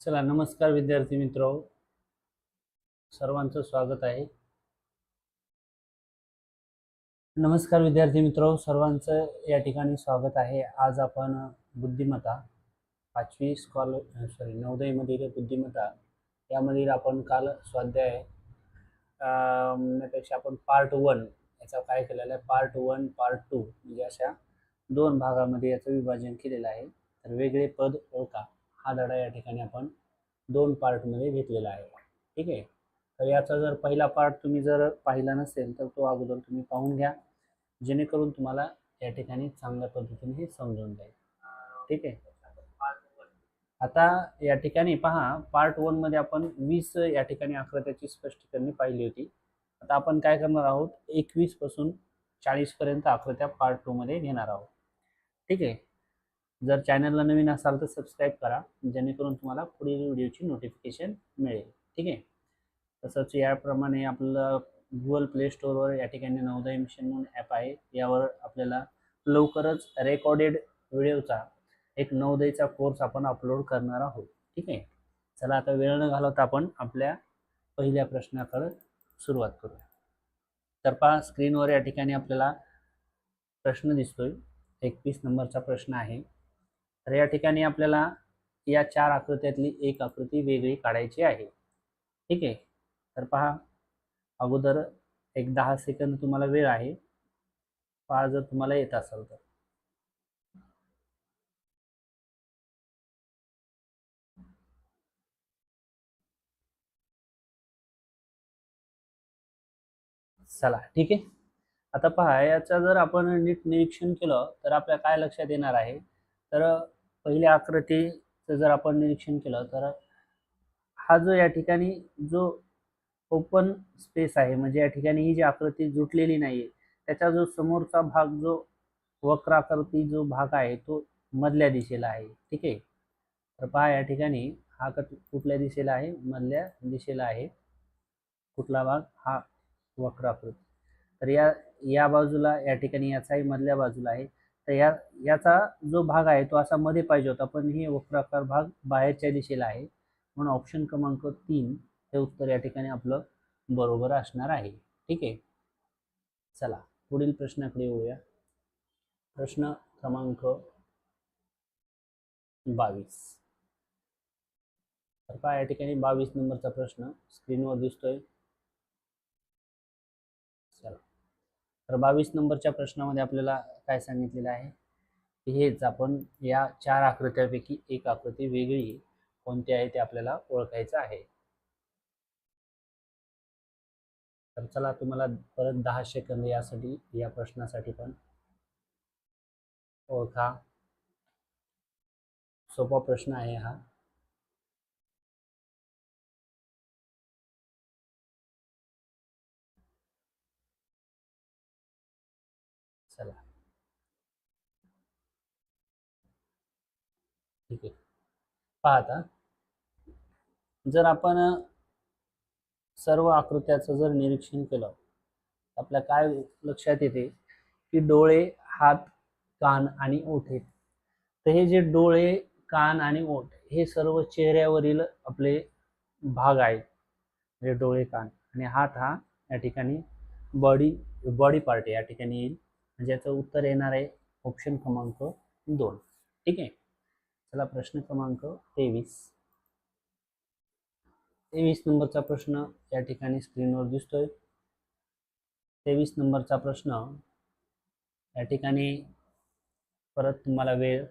चला नमस्कार विद्यार्थी मित्र. सर्वांचं स्वागत आहे. नमस्कार विद्यार्थी मित्र सर्वांचं या ठिकाणी स्वागत आहे. आज आपण बुद्धिमत्ता पाचवी स्कॉल सॉरी नवोदयमधील बुद्धिमत्ता यामधील आपण काल स्वाध्याय अं, म्हणण्यापेक्षा आपण पार्ट वन याचा काय केलेला आहे? पार्ट वन पार्ट टू म्हणजे अशा दोन भागामध्ये याचं विभाजन केलेलं आहे. तर वेगळे पद ओळखा. हा धडा या ठिकाणी आपण दोन पार्टमध्ये घेतलेला आहे. ठीक आहे? तर याचा जर पहिला पार्ट तुम्ही जर पाहिला नसेल तर तो अगोदर तुम्ही पाहून घ्या. जेणेकरून तुम्हाला या ठिकाणी चांगल्या पद्धतीने हे समजून जाईल. ठीक आहे? आता या ठिकाणी पहा पार्ट वनमध्ये आपण वीस या ठिकाणी आकृत्याची स्पष्टीकरणे पाहिली होती. आता आपण काय करणार आहोत? एकवीसपासून चाळीसपर्यंत आकृत्या पार्ट टूमध्ये घेणार आहोत. ठीक आहे? जर चॅनलला नवीन असाल तर सबस्क्राईब करा जेणेकरून तुम्हाला पुढील व्हिडिओची नोटिफिकेशन मिळेल. ठीक आहे? तसंच याप्रमाणे आपलं गुगल प्ले स्टोअरवर या ठिकाणी नवोदय मिशन म्हणून ॲप आहे. यावर आपल्याला लवकरच रेकॉर्डेड व्हिडिओचा एक नवोदयचा कोर्स आपण अपलोड करणार आहोत. ठीक आहे? चला आता वेळ न घालवता आपण आपल्या पहिल्या प्रश्नाकडे सुरुवात करूया. तर पहा स्क्रीनवर या ठिकाणी आपल्याला प्रश्न दिसतोय. एकवीस नंबरचा प्रश्न आहे. तर या ठिकाणी आपल्याला या चार आकृत्यातली एक आकृती वेगळी काढायची आहे. ठीक आहे? तर पहा अगोदर एक दहा सेकंद तुम्हाला वेळ आहे. पहा जर तुम्हाला येत असेल तर. चला ठीक आहे? आता पहा याचं जर आपण नीट निरीक्षण केलं तर आपल्या काय लक्षात येणार आहे? तर पहिल्या आकृतीचं जर आपण निरीक्षण केलं तर हा जो या ठिकाणी जो ओपन स्पेस आहे म्हणजे या ठिकाणी ही जी आकृती जुटलेली नाही आहे त्याचा जो समोरचा भाग जो वक्राकृती जो भाग आहे तो मधल्या दिशेला आहे. ठीक आहे? तर पहा या ठिकाणी हा कट कुठल्या दिशेला आहे? मधल्या दिशेला आहे. कुठला भाग? हा वक्राकृती. तर या या बाजूला या ठिकाणी याचाही मधल्या बाजूला आहे. तर या याचा जो भाग आहे तो असा मध्ये पाहिजे होता पण हे वक्राकार भाग बाहेरच्या दिशेला आहे. म्हणून ऑप्शन क्रमांक तीन हे उत्तर या ठिकाणी आपलं बरोबर असणार आहे. ठीक आहे? चला पुढील प्रश्नाकडे येऊया. प्रश्न क्रमांक बावीस. तर काय या ठिकाणी बावीस नंबरचा प्रश्न स्क्रीनवर दिसतोय. तर बावीस नंबरच्या प्रश्नामध्ये आपल्याला काय सांगितलेलं आहे? की हेच आपण या चार आकृत्यापैकी एक आकृती वेगळी कोणती आहे ते आपल्याला ओळखायचं आहे. तर चला तुम्हाला परत दहा सेकंद यासाठी या प्रश्नासाठी पण ओळखा. सोपा प्रश्न आहे हा. चला. ठीक आहे. पाहता जर आपण सर्व आकृत्याचं जर निरीक्षण केलं आपल्या काय लक्षात येते की डोळे हात कान आणि ओठ. आहेत तर हे जे डोळे कान आणि ओठ हे सर्व चेहऱ्यावरील आपले भाग आहेत. म्हणजे डोळे कान आणि हात हा या ठिकाणी बॉडी बॉडी पार्ट या ठिकाणी येईल. म्हणजे याचं उत्तर येणार आहे ऑप्शन क्रमांक दोन. ठीक आहे? चला प्रश्न क्रमांक तेवीस. तेवीस नंबरचा प्रश्न या ठिकाणी स्क्रीनवर दिसतोय. तेवीस नंबरचा प्रश्न या ठिकाणी परत तुम्हाला वेळ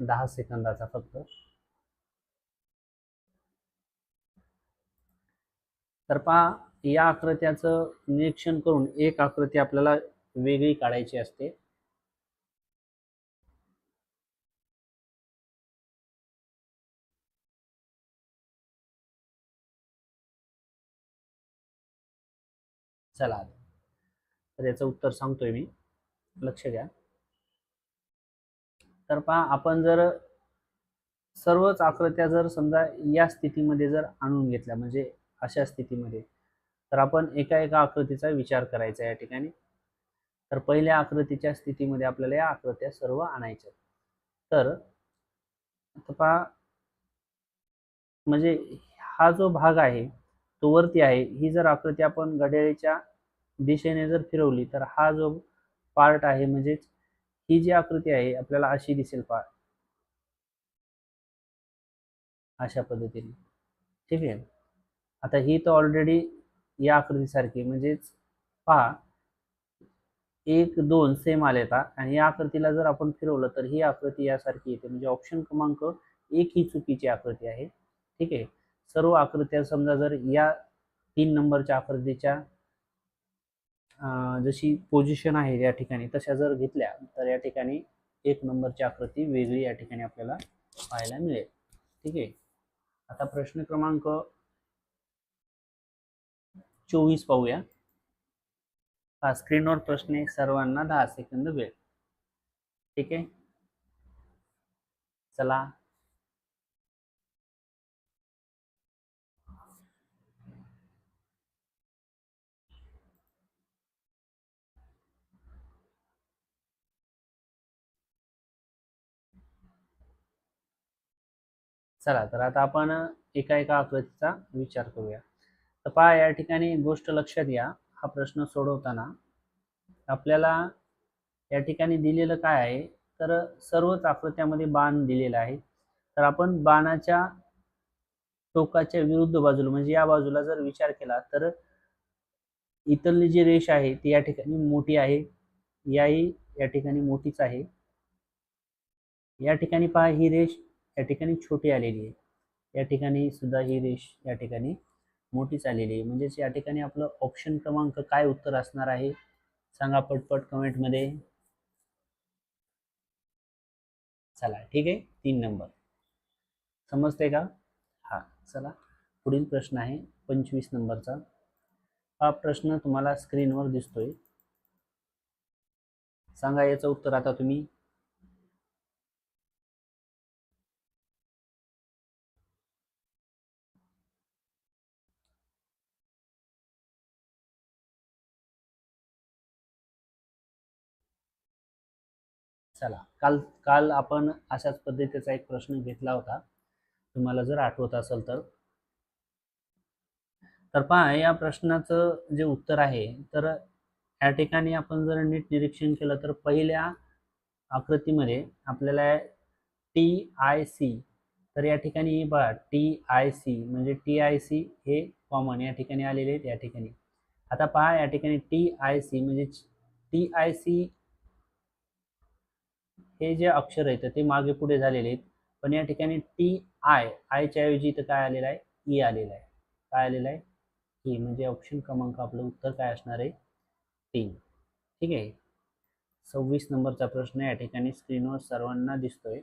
दहा सेकंदाचा फक्त. तर पहा या आकृत्याचं निरीक्षण करून एक आकृती आपल्याला वेगळी काढायची असते. चला. तर याचं उत्तर सांगतोय मी. लक्ष द्या. तर पहा आपण जर सर्वच आकृत्या जर समजा या स्थितीमध्ये जर आणून घेतल्या म्हणजे अशा स्थितीमध्ये तर आपण एका एका आकृतीचा विचार करायचा या ठिकाणी. तर पहिल्या आकृतीच्या स्थितीमध्ये आपल्याला या आकृत्या सर्व आणायच्या तर पहा म्हणजे हा जो भाग आहे तो वरती आहे. ही जर आकृती आपण घड्याळीच्या दिशेने जर फिरवली तर हा जो पार्ट आहे म्हणजेच ही जी आकृती आहे आपल्याला अशी दिसेल पा अशा पद्धतीने. ठीक आहे? आता ही तर ऑलरेडी या आकृतीसारखी म्हणजेच पहा एक दोन सेम आले आता आणि या आकृतीला जर आपण फिरवलं तर ही आकृती यासारखी येते. म्हणजे ऑप्शन क्रमांक एक ही चुकीची आकृती आहे. ठीक आहे? सर्व आकृत्या समजा जर या तीन नंबरच्या आकृतीच्या जशी पोझिशन आहे या ठिकाणी तशा जर घेतल्या तर या ठिकाणी एक नंबरची आकृती वेगळी या ठिकाणी आपल्याला पाहायला मिळेल. ठीक आहे? आता प्रश्न क्रमांक चोवीस पाहूया. हा स्क्रीनवर प्रश्न आहे सर्वांना दहा सेकंद वेळ. ठीक आहे? चला. चला तर आता आपण एका एका आकृतीचा विचार करूया. तर पहा या ठिकाणी गोष्ट लक्षात घ्या. हा प्रश्न सोडवताना आपल्याला या ठिकाणी दिलेलं काय आहे? तर सर्वच आकृत्यामध्ये बाण दिलेला आहे. तर आपण बाणाच्या टोकाच्या विरुद्ध बाजूला म्हणजे या बाजूला जर विचार केला तर इतरली जी रेष आहे ती या ठिकाणी मोठी आहे. याही या ठिकाणी मोठीच आहे. या ठिकाणी पहा ही रेष या ठिकाणी छोटी आलेली आहे. या ठिकाणी सुद्धा ही रेष या ठिकाणी मोठीच आलेली आहे. म्हणजेच या ठिकाणी आपलं ऑप्शन क्रमांक काय उत्तर असणार आहे? सांगा पटपट कमेंटमध्ये चला ठीक आहे? तीन नंबर समजते का? हा चला. पुढील प्रश्न आहे पंचवीस नंबरचा हा प्रश्न तुम्हाला स्क्रीनवर दिसतोय. सांगा याचं उत्तर आता तुम्ही. चला काल काल आपण अशाच पद्धतीचा एक प्रश्न घेतला होता. तुम्हाला जर आठवत असेल तर. तर पहा या प्रश्नाचं जे उत्तर आहे तर या ठिकाणी आपण जर नीट निरीक्षण केलं तर पहिल्या आकृतीमध्ये आपल्याला टी आय सी तर या ठिकाणी पहा टी आय सी म्हणजे टी आय सी हे कॉमन या ठिकाणी आलेले आहेत या ठिकाणी. आता पहा या ठिकाणी टी आय सी म्हणजे टी आय सी हे जे अक्षर आहेत ते मागे पुढे झालेले आहेत. पण या ठिकाणी टी आय आयच्या ऐवजी इथं काय आलेलं आहे? ई आलेलं आहे. काय आलेलं आहे? ई म्हणजे ऑप्शन क्रमांक आपलं उत्तर काय असणार आहे? तीन. ठीक आहे? सव्वीस नंबरचा प्रश्न या ठिकाणी स्क्रीनवर सर्वांना दिसतोय.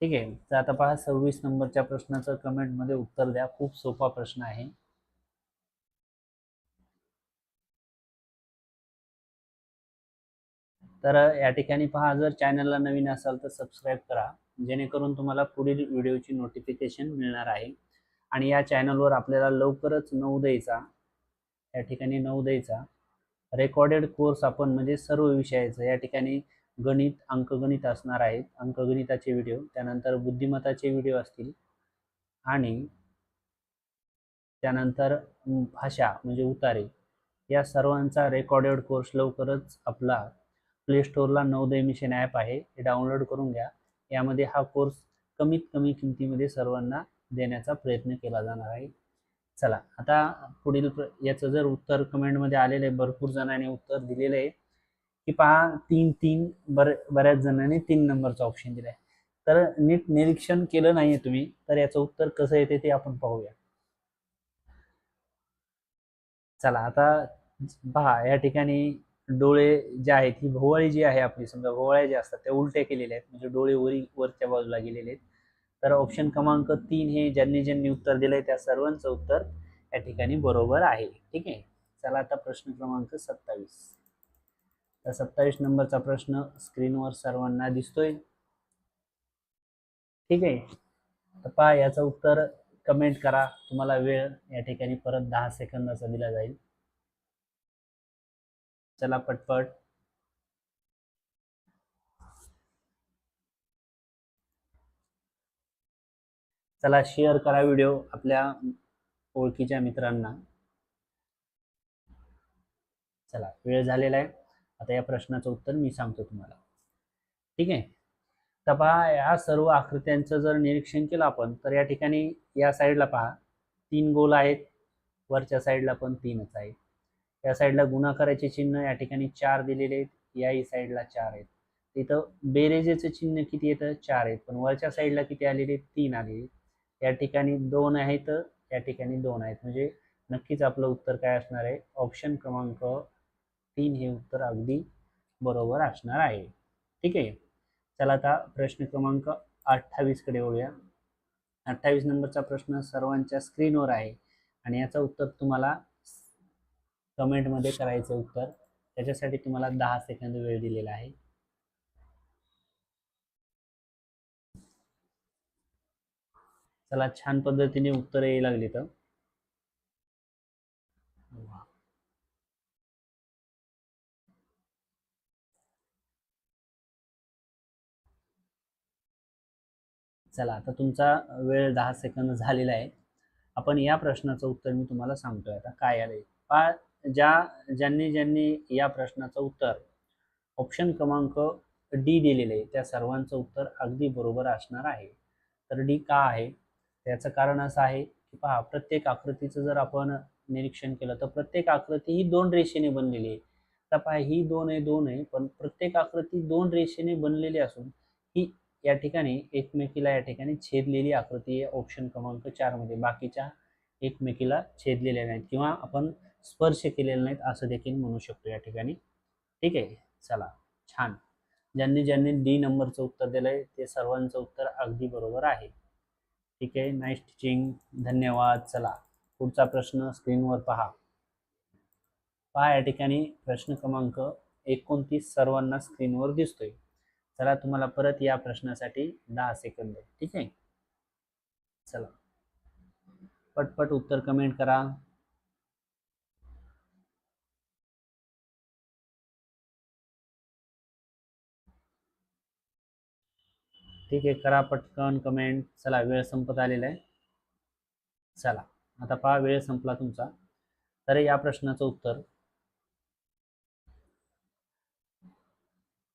ठीक आहे? तर आता पहा सव्वीस नंबरच्या प्रश्नाचं कमेंटमध्ये उत्तर द्या. खूप सोपा प्रश्न आहे. तर या ठिकाणी पहा जर चॅनलला नवीन असाल तर सबस्क्राईब करा. जेणेकरून तुम्हाला पुढील व्हिडिओची नोटिफिकेशन मिळणार आहे. आणि या चॅनलवर आपल्याला लवकरच नवोदयचा या ठिकाणी नवोदयचा रेकॉर्डेड कोर्स आपण म्हणजे सर्व विषयाचं या ठिकाणी गणित अंकगणित असणार आहेत. अंकगणिताचे व्हिडिओ त्यानंतर बुद्धिमत्ताचे व्हिडिओ असतील. आणि त्यानंतर भाषा म्हणजे उतारे. या सर्वांचा रेकॉर्डेड कोर्स लवकरच आपला प्ले स्टोअरला नवोदय मिशन ॲप आहे. हे डाउनलोड करून घ्या. यामध्ये हा कोर्स कमीत कमी किमतीमध्ये सर्वांना देण्याचा प्रयत्न केला जाणार आहे. चला आता पुढील याचं जर उत्तर कमेंटमध्ये आलेलं आहे भरपूर जणांनी उत्तर दिलेलं आहे. की पहा तीन तीन बर बऱ्याच जणांनी तीन नंबरचा ऑप्शन दिला आहे. तर नीट निरीक्षण केलं नाही तुम्ही तर याचं उत्तर कसं येते ते आपण पाहूया. चला आता पहा या ठिकाणी डोळे जे आहेत ही भोवळी जी आहे आपली समजा भोवाळ्या ज्या असतात त्या उलट्या केलेल्या आहेत. म्हणजे डोळे वरी वरच्या बाजूला गेलेले आहेत. तर ऑप्शन क्रमांक तीन हे ज्यांनी ज्यांनी उत्तर दिलंय त्या सर्वांचं उत्तर या ठिकाणी बरोबर आहे. ठीक आहे? चला आता प्रश्न क्रमांक सत्तावीस. तर सत्तावीस नंबरचा प्रश्न स्क्रीनवर सर्वांना दिसतोय. ठीक आहे? तर पहा याचं उत्तर कमेंट करा. तुम्हाला वेळ या ठिकाणी परत दहा सेकंदाचा दिला जाईल. चला पटपट. चला शेअर करा व्हिडिओ आपल्या ओळखीच्या मित्रांना. चला वेळ झालेला आहे. आता या प्रश्नाचं उत्तर मी सांगतो तुम्हाला. ठीक आहे? तर पहा या सर्व आकृत्यांचं जर निरीक्षण केलं आपण तर या ठिकाणी या साईडला पहा तीन गोल आहेत. वरच्या साईडला पण तीनच आहेत. या साईडला गुणाकाराचे चिन्ह या ठिकाणी चार दिलेले आहेत. याही साईडला चार आहेत. तिथं बेरेजेचं चिन्ह किती येतं? चार आहेत. पण वरच्या साईडला किती आलेले? तीन आलेले. या ठिकाणी दोन आहेत. या ठिकाणी दोन आहेत. म्हणजे नक्कीच आपलं उत्तर काय असणार आहे? ऑप्शन क्रमांक तीन हे उत्तर अगदी बरोबर असणार आहे. ठीक आहे? चला आता प्रश्न क्रमांक अठ्ठावीसकडे वळूया. अठ्ठावीस नंबरचा प्रश्न सर्वांच्या स्क्रीनवर आहे. आणि याचं उत्तर तुम्हाला कमेंटमध्ये करायचं उत्तर. त्याच्यासाठी तुम्हाला दहा सेकंद वेळ दिलेला आहे. चला छान पद्धतीने उत्तर यायला लागली तर चला आता तुमचा वेळ दहा सेकंद झालेला आहे. आपण या प्रश्नाचं उत्तर मी तुम्हाला सांगतोय. आता काय आलंय? पा ज्या ज्यांनी ज्यांनी या प्रश्नाचं उत्तर ऑप्शन क्रमांक डी दिलेले आहे त्या सर्वांचं उत्तर अगदी बरोबर असणार आहे. तर डी का आहे? त्याचं कारण असं आहे की पहा प्रत्येक आकृतीचं जर आपण निरीक्षण केलं तर प्रत्येक आकृती ही दोन रेषेने बनलेली आहे. तर पहा ही दोन आहे दोन आहे पण प्रत्येक आकृती दोन रेषेने बनलेली असून ही या ठिकाणी एकमेकीला या ठिकाणी छेदलेली आकृती आहे ऑप्शन क्रमांक चारमध्ये. बाकीच्या एकमेकीला छेदलेल्या नाहीत. किंवा आपण स्पर्श केलेले नाहीत असं देखील म्हणू शकतो या ठिकाणी. ठीक आहे चला छान. ज्यांनी ज्यांनी डी नंबरचं उत्तर दिलंय ते सर्वांचं उत्तर अगदी बरोबर आहे. ठीक आहे नाईस टीचिंग धन्यवाद. चला पुढचा प्रश्न स्क्रीनवर पहा. पहा या ठिकाणी प्रश्न क्रमांक एकोणतीस सर्वांना स्क्रीनवर दिसतोय. चला तुम्हाला परत या प्रश्नासाठी दहा सेकंद ठीक आहे? चला. पटपट उत्तर कमेंट करा. ठीक आहे करा पटकन कमेंट चला वेळ संपत आलेला आहे. चला आता पहा वेळ संपला तुमचा. तर या प्रश्नाचं उत्तर.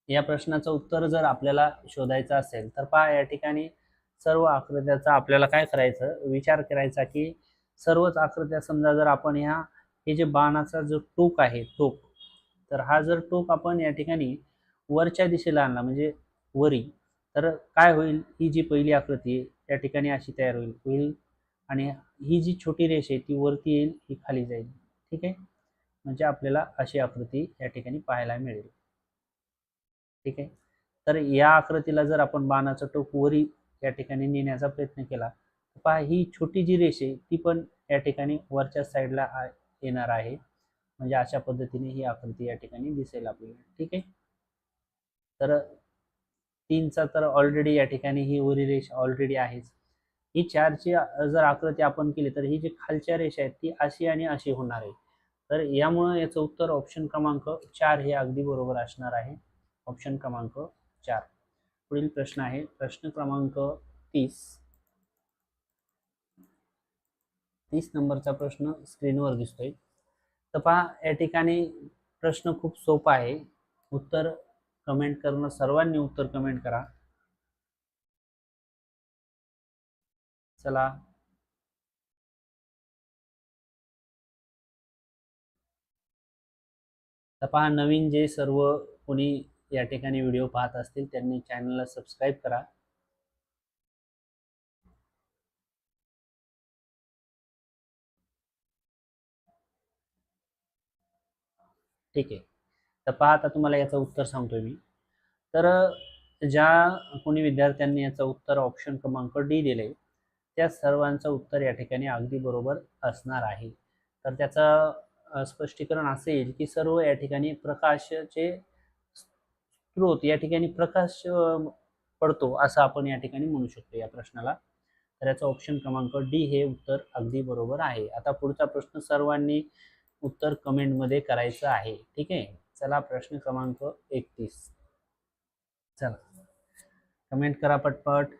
या प्रश्नाचं उत्तर जर आपल्याला शोधायचं असेल तर पहा या ठिकाणी सर्व आकृत्याचा आपल्याला काय करायचं? विचार करायचा की सर्वच आकृत्या समजा जर आपण ह्या हे जे बाणाचा जो टोक आहे टोक तर हा जर टोक आपण या ठिकाणी वरच्या दिशेला आणला म्हणजे वरी तर काय होईल? ही जी पहिली आकृती आहे त्या ठिकाणी अशी तयार होईल. होईल आणि ही जी छोटी रेष आहे ती वरती येईल ही खाली जाईल. ठीक आहे? म्हणजे आपल्याला अशी आकृती या ठिकाणी पाहायला मिळेल. ठीक आहे? तर या आकृतीला जर आपण बाणाचं टोक वरी या ठिकाणी नेण्याचा प्रयत्न केला तर पहा ही छोटी जी रेष आहे ती पण या ठिकाणी वरच्या साईडला येणार आहे. म्हणजे अशा पद्धतीने ही आकृती या ठिकाणी दिसेल आपल्याला. ठीक आहे? तर तीनचा तर ऑलरेडी या ठिकाणी ही उरी रेष ऑलरेडी आहेच. ही चारची जर आकृती आपण केली तर ही जी खालच्या रेषा आहेत ती अशी आणि अशी होणार आहे. तर यामुळं याचं उत्तर ऑप्शन क्रमांक चार हे अगदी बरोबर असणार आहे. ऑप्शन क्रमांक चार. पुढील प्रश्न आहे. प्रश्न क्रमांक तीस. तीस नंबरचा प्रश्न स्क्रीनवर दिसतोय. तर पहा या ठिकाणी प्रश्न खूप सोपा आहे. उत्तर कमेंट करणं सर्वांनी उत्तर कमेंट करा. चला. तर पहा नवीन जे सर्व कोणी या ठिकाणी व्हिडिओ पाहत असतील त्यांनी चॅनलला सबस्क्राईब करा. ठीक आहे. तर पहा आता तुम्हाला याचं उत्तर सांगतोय मी. तर ज्या कोणी विद्यार्थ्यांनी याचं उत्तर ऑप्शन क्रमांक डी दिले त्या सर्वांचं उत्तर या ठिकाणी अगदी बरोबर असणार आहे. तर त्याचं स्पष्टीकरण असेल की सर्व या ठिकाणी प्रकाशचे स्रोत या ठिकाणी प्रकाश पडतो असं आपण या ठिकाणी म्हणू शकतो या प्रश्नाला. तर याचा ऑप्शन क्रमांक डी हे उत्तर अगदी बरोबर आहे. आता पुढचा प्रश्न सर्वांनी उत्तर कमेंटमध्ये करायचं आहे. ठीक आहे? चला प्रश्न क्रमांक एकतीस. चला. कमेंट करा पटपट.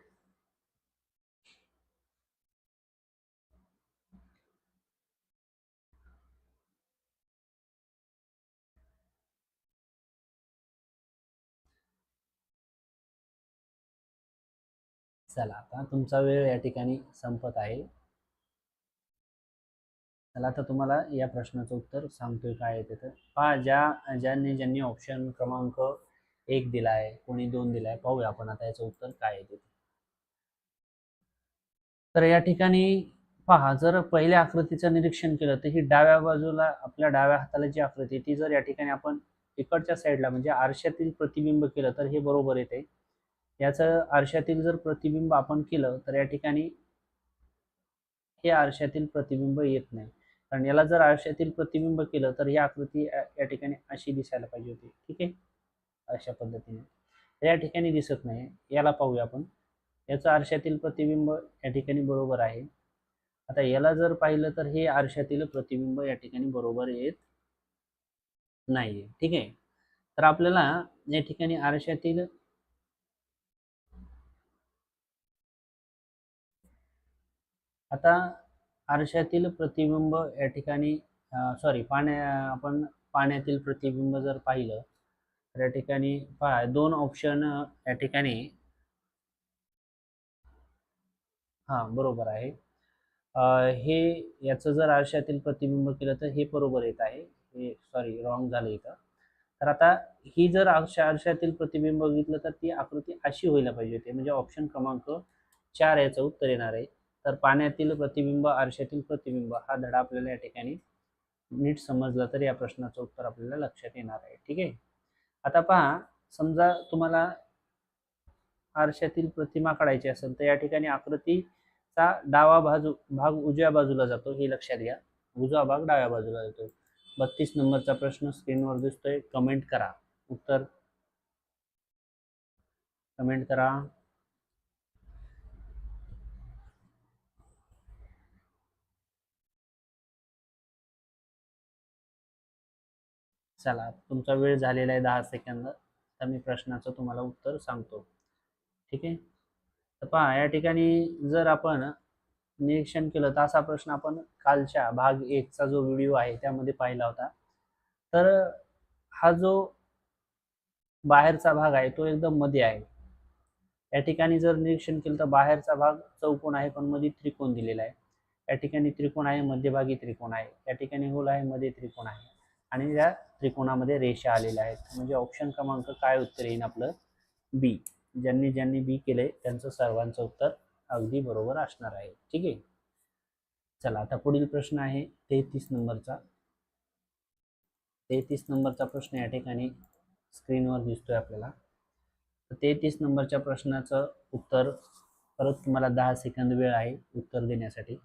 चला आता तुमचा वेळ या ठिकाणी संपत आहे. चला आता तुम्हाला या प्रश्नाचं उत्तर सांगतोय काय आहे तर. पहा ज्या ज्यांनी ज्यांनी ऑप्शन क्रमांक एक दिला आहे कोणी दोन दिला आहे पाहूया आपण आता याचं उत्तर काय आहे तिथे तर या ठिकाणी पहा जर पहिल्या आकृतीचं निरीक्षण केलं तर ही डाव्या बाजूला आपल्या डाव्या हाताला जी आकृती ती जर या ठिकाणी आपण इकडच्या साईडला म्हणजे आरशातील प्रतिबिंब केलं तर हे बरोबर येते. याचं आरशातील जर प्रतिबिंब आपण केलं तर या ठिकाणी हे आरशातील प्रतिबिंब येत नाही. कारण याला जर आरशातील प्रतिबिंब केलं तर ही आकृती या ठिकाणी अशी दिसायला पाहिजे होती. ठीक आहे? अशा पद्धतीने. या ठिकाणी दिसत नाही. याला पाहूया आपण. याचं आरशातील प्रतिबिंब या ठिकाणी बरोबर आहे. आता याला जर पाहिलं तर हे आरशातील प्रतिबिंब या ठिकाणी बरोबर येत नाहीये. ठीक आहे? तर आपल्याला या ठिकाणी आरशातील आता आरशातील प्रतिबिंब या ठिकाणी सॉरी पाण्या आपण पाण्यातील प्रतिबिंब जर पाहिलं तर या ठिकाणी पहा दोन ऑप्शन या ठिकाणी. हा बरोबर आहे. हे याचं जर आरशातील प्रतिबिंब केलं तर हे बरोबर येत आहे. हे सॉरी रॉंग झालं इथं. तर आता ही जर आरशा आरशातील प्रतिबिंब बघितलं तर ती आकृती अशी व्हायला पाहिजे होती. म्हणजे ऑप्शन क्रमांक चार याचं उत्तर येणार आहे. तर पाण्यातील प्रतिबिंब आरशातील प्रतिबिंब हा धडा आपल्याला या ठिकाणी नीट समजला तर या प्रश्नाचं उत्तर आपल्याला लक्षात येणार आहे. ठीक आहे? आता पहा समजा तुम्हाला आरशातील प्रतिमा काढायची असेल तर या ठिकाणी आकृतीचा डावा बाजू भाग उजव्या बाजूला जातो हे लक्षात घ्या. उजवा भाग डाव्या बाजूला जातो. बत्तीस नंबरचा प्रश्न स्क्रीनवर दिसतोय. कमेंट करा. उत्तर. कमेंट करा. चला तुमचा वेळ झालेला आहे दहा सेकंद तर मी प्रश्नाचं तुम्हाला उत्तर सांगतो. ठीक आहे? तर पहा या ठिकाणी जर आपण निरीक्षण केलं तर असा प्रश्न आपण कालच्या भाग एकचा जो व्हिडिओ आहे त्यामध्ये पाहिला होता. तर हा जो बाहेरचा भाग आहे तो एकदम मध्ये आहे. या ठिकाणी जर निरीक्षण केलं तर बाहेरचा भाग चौकोन आहे पण मध्ये त्रिकोण दिलेला आहे. या ठिकाणी त्रिकोण आहे मध्यभागी त्रिकोण आहे. या ठिकाणी होल आहे मध्ये त्रिकोण आहे. आणि या त्रिकोणामध्ये रेषा आलेल्या आहेत. म्हणजे ऑप्शन क्रमांक काय उत्तर येईल आपलं? बी ज्यांनी ज्यांनी बी केले त्यांचं सर्वांचं उत्तर अगदी बरोबर असणार आहे. ठीक आहे? चला आता पुढील प्रश्न आहे तेहतीस नंबरचा. तेहतीस नंबरचा प्रश्न या ठिकाणी स्क्रीनवर दिसतोय आपल्याला. तर तेहतीस नंबरच्या प्रश्नाचं उत्तर परत तुम्हाला दहा सेकंद वेळ आहे उत्तर देण्यासाठी.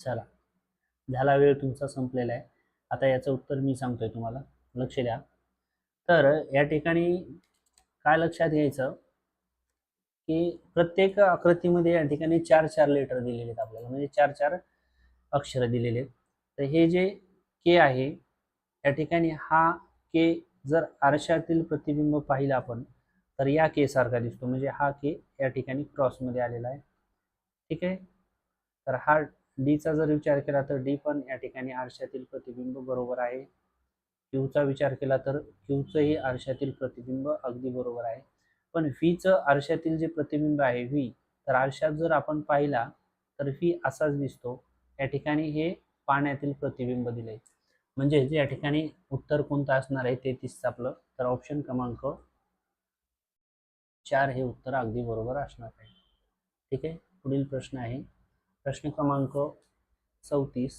चला. झाला वेळ तुमचा संपलेला आहे. आता याचं उत्तर मी सांगतोय तुम्हाला. लक्ष द्या. तर या ठिकाणी काय लक्षात घ्यायचं? की प्रत्येक आकृतीमध्ये या ठिकाणी चार चार लेटर दिलेले आहेत आपल्याला. म्हणजे चार चार अक्षर दिलेले आहेत. तर हे जे के आहे या ठिकाणी हा के जर आरशातील प्रतिबिंब पाहिलं आपण तर या के सारखा दिसतो. म्हणजे हा के या ठिकाणी क्रॉसमध्ये आलेला आहे. ठीक आहे? तर हा डीचा जर विचार केला तर डी पण या ठिकाणी आरशातील प्रतिबिंब बरोबर आहे. क्यूचा विचार केला तर क्यूचंही आरशातील प्रतिबिंब अगदी बरोबर आहे. पण व्हीचं आरशातील जे प्रतिबिंब आहे व्ही तर आरशात जर आपण पाहिला तर व्ही असाच दिसतो. या ठिकाणी हे पाण्यातील प्रतिबिंब दिले म्हणजे या ठिकाणी उत्तर कोणतं असणार आहे तेहतीसचं आपलं. तर ऑप्शन क्रमांक चार हे उत्तर अगदी बरोबर असणार आहे. ठीक आहे? पुढील प्रश्न आहे. प्रश्न क्रमांक चौतीस.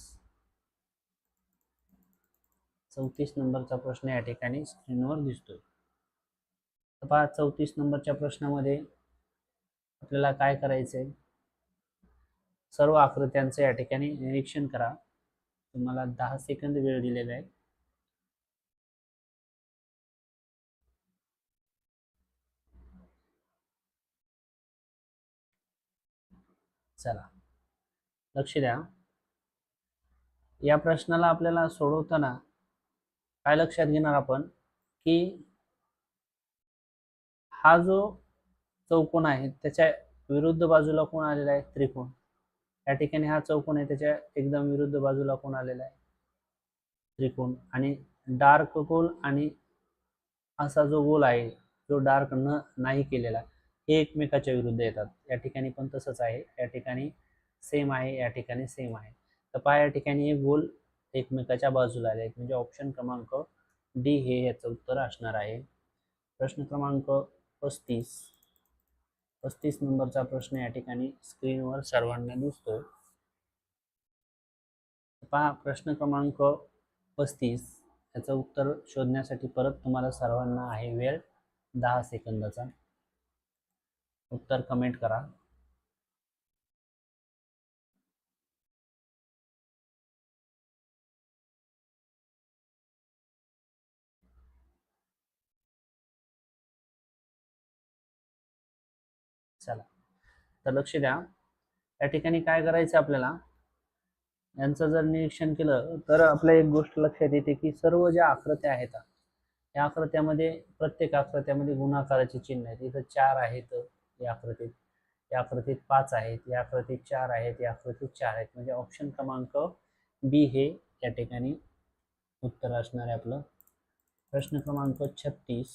चौतीस नंबरचा प्रश्न या ठिकाणी स्क्रीनवर दिसतोय. पहा चौतीस नंबरच्या प्रश्नामध्ये आपल्याला काय करायचंय? सर्व आकृत्यांचं या ठिकाणी निरीक्षण करा. तुम्हाला दहा सेकंद वेळ दिलेला आहे. चला. लक्ष द्या. या प्रश्नाला आपल्याला सोडवताना काय लक्षात घेणार आपण? की हा जो चौकोन आहे त्याच्या विरुद्ध बाजूला कोण आलेला आहे? त्रिकोण. या ठिकाणी हा चौकोन आहे त्याच्या एकदम विरुद्ध बाजूला कोण आलेला आहे? त्रिकोण. आणि डार्क गोल आणि असा जो गोल आहे जो डार्क न नाही केलेला हे एकमेकाच्या विरुद्ध येतात. या ठिकाणी पण तसंच आहे. या ठिकाणी सेम आहे या ठिकाणी सेम आहे. तर पहा या ठिकाणी हे गोल एकमेकाच्या बाजूला आले आहेत. म्हणजे ऑप्शन क्रमांक डी हे याचं उत्तर असणार आहे. प्रश्न क्रमांक पस्तीस. पस्तीस नंबरचा प्रश्न या ठिकाणी स्क्रीनवर सर्वांना दिसतोय. पहा प्रश्न क्रमांक पस्तीस. याचं उत्तर शोधण्यासाठी परत तुम्हाला सर्वांना आहे वेळ दहा सेकंदाचा. उत्तर कमेंट करा. चला. तर लक्ष द्या. या ठिकाणी काय करायचं आपल्याला? यांचं जर निरीक्षण केलं तर आपल्या एक गोष्ट लक्षात येते की सर्व ज्या आकृत्या आहेत या आकृत्यामध्ये प्रत्येक आकृत्यामध्ये गुणाकाराचे चिन्ह आहेत. इथं चार आहेत या आकृतीत. या आकृतीत पाच आहेत या आकृतीत चार आहेत या आकृतीत चार आहेत. म्हणजे ऑप्शन क्रमांक बी हे या ठिकाणी उत्तर असणार आहे आपलं. प्रश्न क्रमांक छत्तीस.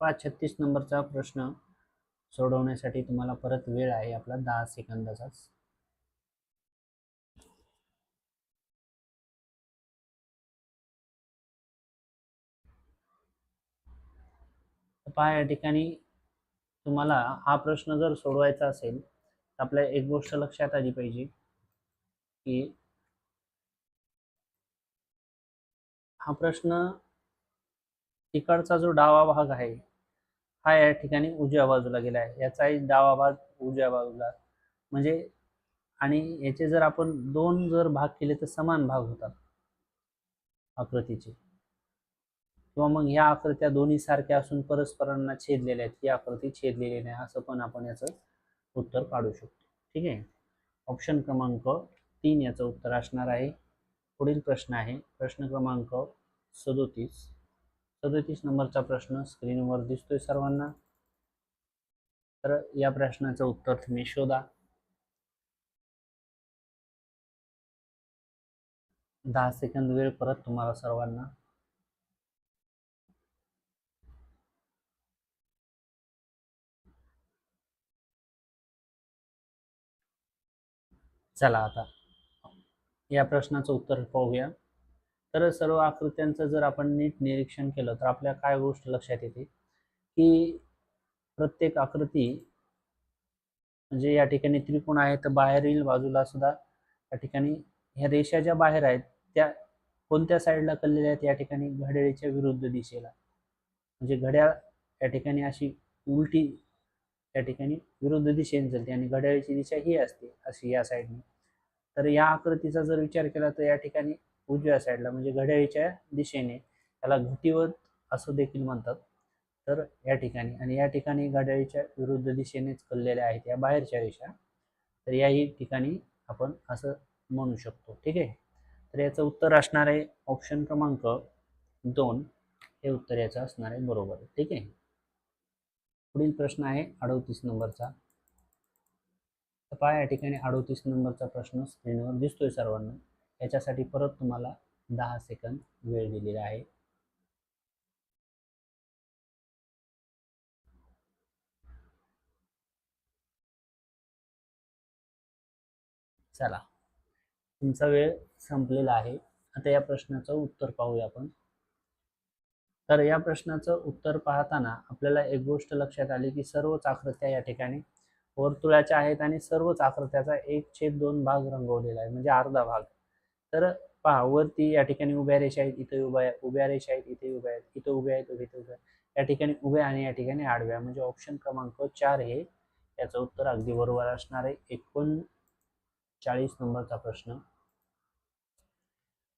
पाच छत्तीस नंबरचा प्रश्न. सोडवण्यासाठी तुम्हाला परत वेळ आहे आपला दहा सेकंदाचाच पहा या ठिकाणी तुम्हाला हा प्रश्न जर सोडवायचा असेल तर आपल्या एक गोष्ट लक्षात आली पाहिजे की हा प्रश्न तिकडचा जो डावा भाग आहे हा या ठिकाणी उजव्या बाजूला गेला आहे. याचाही डावा भाग उजव्या बाजूला. म्हणजे आणि याचे जर आपण दोन जर भाग केले तर समान भाग होतात. आकृतीचे. किंवा मग ह्या आकृत्या दोन्ही सारख्या असून परस्परांना छेदलेल्या आहेत. ही आकृती छेदलेली नाही. असं पण आपण याचं उत्तर काढू शकतो. ठीक आहे? ऑप्शन क्रमांक तीन याचं उत्तर असणार आहे. पुढील प्रश्न आहे. प्रश्न क्रमांक सदोतीस. सदोतीस नंबरचा प्रश्न स्क्रीनवर दिसतोय सर्वांना. तर या प्रश्नाचं उत्तर तुम्ही शोधा. दहा सेकंद वेळ परत तुम्हाला सर्वांना. चला आता. या प्रश्नाचं उत्तर पाहूया. तर सर्व आकृत्यांचं जर आपण नीट निरीक्षण केलं तर आपल्या काय गोष्ट लक्षात येते? की प्रत्येक आकृती म्हणजे या ठिकाणी त्रिकोण आहे तर बाहेरील बाजूला सुद्धा या ठिकाणी ह्या रेषा ज्या बाहेर आहेत त्या कोणत्या साईडला कललेल्या आहेत या ठिकाणी घड्याळीच्या विरुद्ध दिशेला. म्हणजे घड्याळ या ठिकाणी अशी उलटी या ठिकाणी विरुद्ध दिशेने चालते आणि घड्याळीची दिशा ही असते अशी या साईडने. तर या आकृतीचा जर विचार केला तर या ठिकाणी उजव्या साईडला म्हणजे घड्याळीच्या दिशेने त्याला घटिवत असं देखील म्हणतात. तर या ठिकाणी आणि या ठिकाणी घड्याळीच्या विरुद्ध दिशेनेच कललेल्या आहेत या बाहेरच्या रेषा. तर याही ठिकाणी आपण असं म्हणू शकतो ठीक आहे? तर याचं उत्तर असणार आहे ऑप्शन क्रमांक दोन. हे उत्तर याचं असणार आहे बरोबर ठीक आहे? पुढील प्रश्न आहे अडोतीस नंबरचा. तर पहा या ठिकाणी अडोतीस नंबरचा प्रश्न स्क्रीनवर दिसतोय सर्वांना. याच्यासाठी परत तुम्हाला दहा सेकंद वेळ दिलेला आहे. चला. तुमचा वेळ संपलेला आहे. आता या प्रश्नाचं उत्तर पाहूया आपण. तर या प्रश्नाचं उत्तर पाहताना आपल्याला एक गोष्ट लक्षात आली की सर्वच आकृत्या या ठिकाणी वर्तुळाच्या आहेत आणि सर्वच आकृत्याचा एक छेद दोन भाग रंगवलेला आहे. म्हणजे अर्धा भाग. तर पहा वरती या ठिकाणी उभ्या रेषा आहेत इथे उभ्या उभ्या रेषा आहेत इथे उभ्या आहेत इथे उभ्या आहेत इथे उभ्या या ठिकाणी उभ्या आणि या ठिकाणी आडव्या. म्हणजे ऑप्शन क्रमांक चार हे याचं उत्तर अगदी बरोबर असणार आहे. एकोणचाळीस नंबरचा प्रश्न.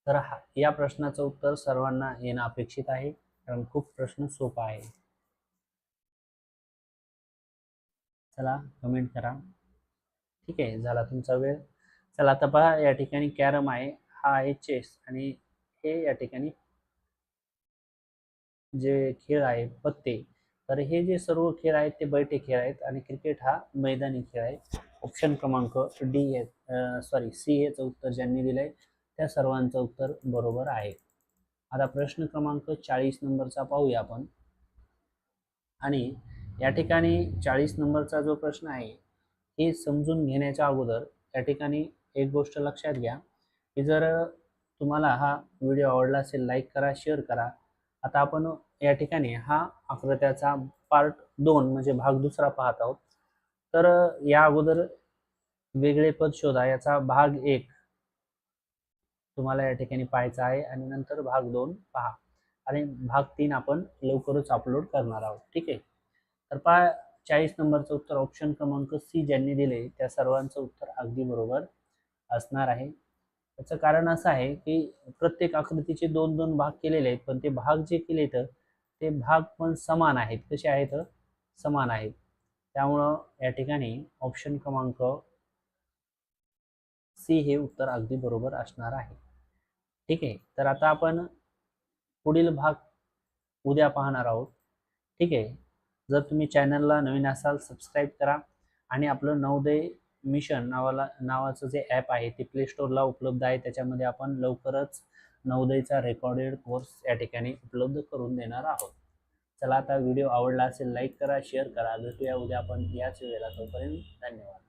तर हा या प्रश्नाचं उत्तर सर्वांना येणं अपेक्षित आहे. कारण खूप प्रश्न सोपा आहे. चला कमेंट करा. ठीक आहे झाला तुमचा वेळ. चला आता पहा या ठिकाणी कॅरम आहे. हा आहे चेस आणि हे या ठिकाणी जे खेळ आहे पत्ते तर हे जे सर्व खेळ आहेत ते बैठे खेळ आहेत आणि क्रिकेट हा मैदानी खेळ आहे. ऑप्शन क्रमांक डी ए सॉरी सी हेचं उत्तर ज्यांनी दिलंय त्या सर्वांचं उत्तर बरोबर आहे. आता प्रश्न क्रमांक चाळीस नंबरचा पाहूया आपण. आणि या ठिकाणी चाळीस नंबरचा जो प्रश्न आहे हे समजून घेण्याच्या अगोदर या ठिकाणी एक गोष्ट लक्षात घ्या. की जर तुम्हाला हा व्हिडिओ आवडला असेल लाईक करा शेअर करा. आता आपण या ठिकाणी हा आकृत्याचा पार्ट दोन म्हणजे भाग दुसरा पाहत आहोत. तर या अगोदर वेगळे पद शोधा. याचा भाग एक तुम्हाला या ठिकाणी पाहायचा आहे आणि नंतर भाग दोन पहा. आणि भाग तीन आपण लवकरच अपलोड करणार आहोत. ठीक आहे? तर पहा चाळीस नंबरचं उत्तर ऑप्शन क्रमांक सी ज्यांनी दिले त्या सर्वांचं उत्तर अगदी बरोबर असणार आहे. त्याचं कारण असं आहे की प्रत्येक आकृतीचे दोन दोन भाग केलेले आहेत पण ते भाग जे केले तर ते भाग पण समान आहेत. कसे आहेत? समान आहेत. त्यामुळं या ठिकाणी ऑप्शन क्रमांक सी हे उत्तर अगदी बरोबर असणार आहे. ठीक आहे? तर आता आपण पुढील भाग उद्या पाहणार आहोत. ठीक आहे? जर तुम्ही चॅनलला नवीन असाल सबस्क्राईब करा. आणि आपलं नवोदय मिशन नावाला नावाचं जे ॲप आहे ते प्ले स्टोअरला उपलब्ध आहे. त्याच्यामध्ये आपण लवकरच नवोदयचा रेकॉर्डेड कोर्स या ठिकाणी उपलब्ध करून देणार आहोत. चला आता व्हिडिओ आवडला असेल लाईक करा शेअर करा. भेटूया उद्या आपण याच वेळेला. तोपर्यंत धन्यवाद.